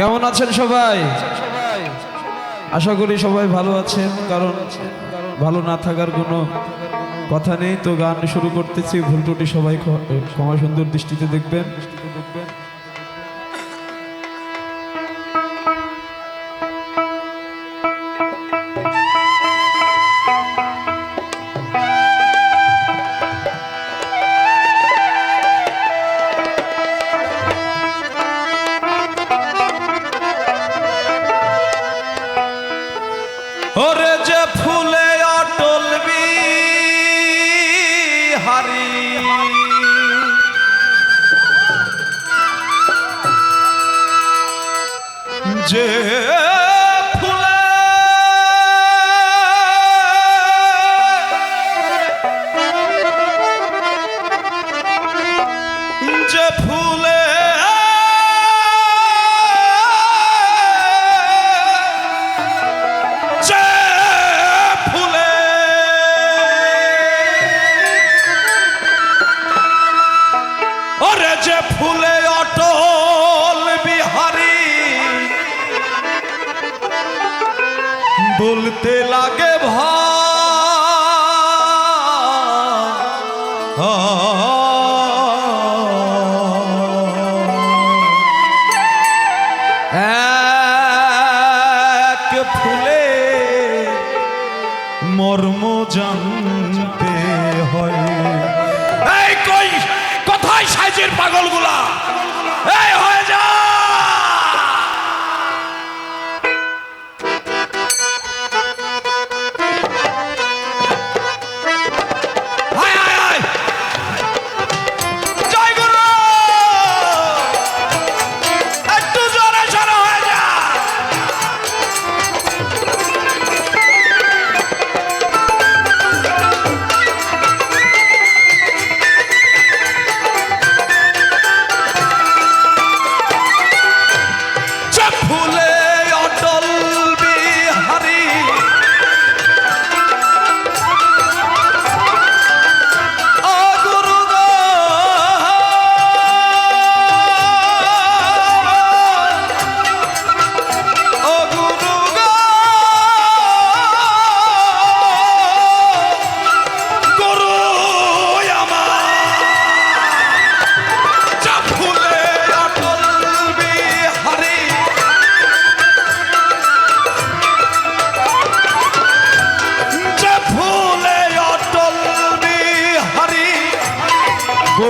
কেমন আছেন সবাই? আশা করি সবাই ভালো আছেন, কারণ ভালো না থাকার কোনো কথা নেই। তো গান শুরু করতেছি, ভুল টুটি সবাই ক্ষমা সুন্দর দৃষ্টিতে দেখবেন।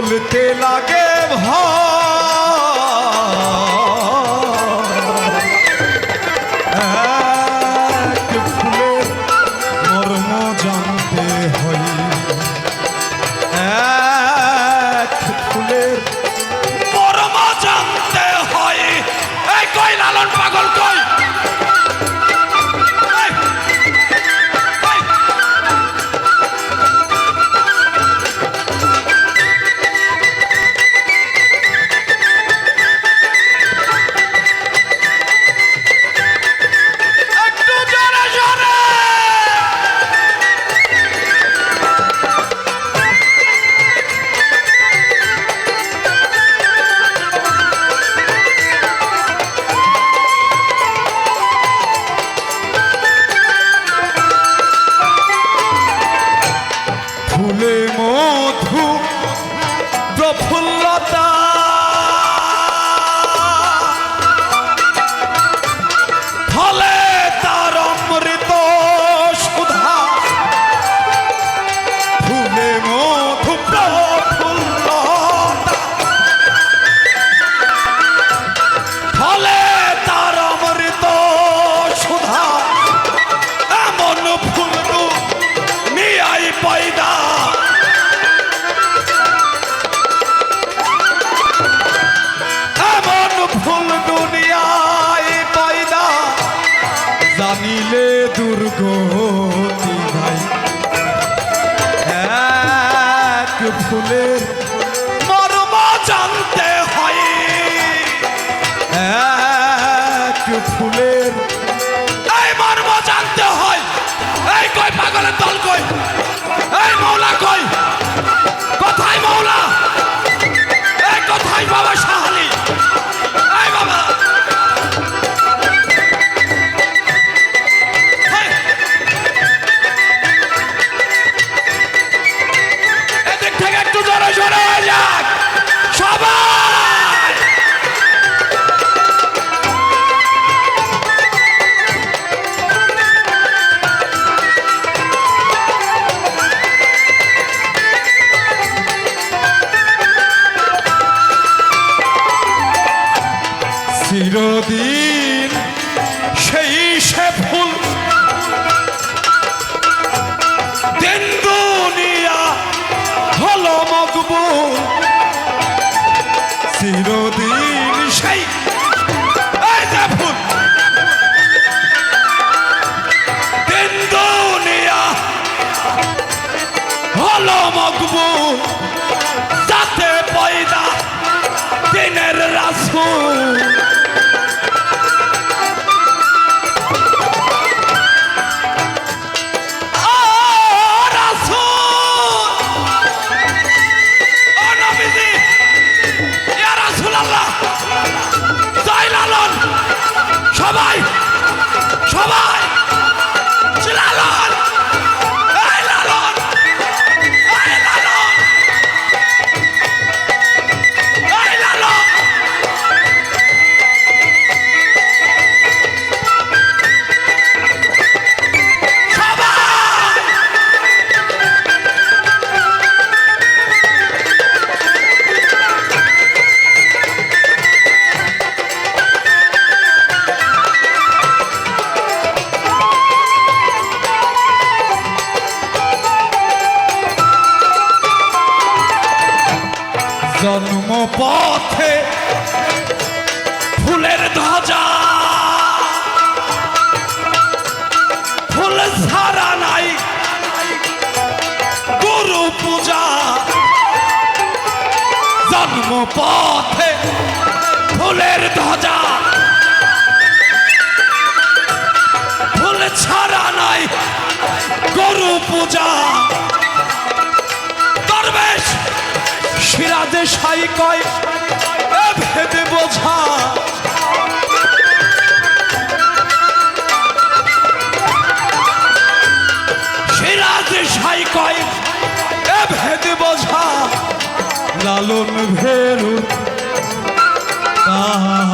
চলতে লাগে ভয়। ফুলে মধু প্রফুল্লতা। ফলে তার অমৃত সুধা। ফুলে মধু প্রফুল্লতা। ফলে গতি নাই এক ফুলের Hey! Come on. পথে ফুলের ধ্বজা। ফুল ছাড়া নাই গরু পূজা। দরবেশ সিরাজে সাই কয় ভেদে বোঝা। সিরাজে সাই কয় ভেদে লালন ভেরু তাহা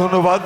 ধন্যবাদ।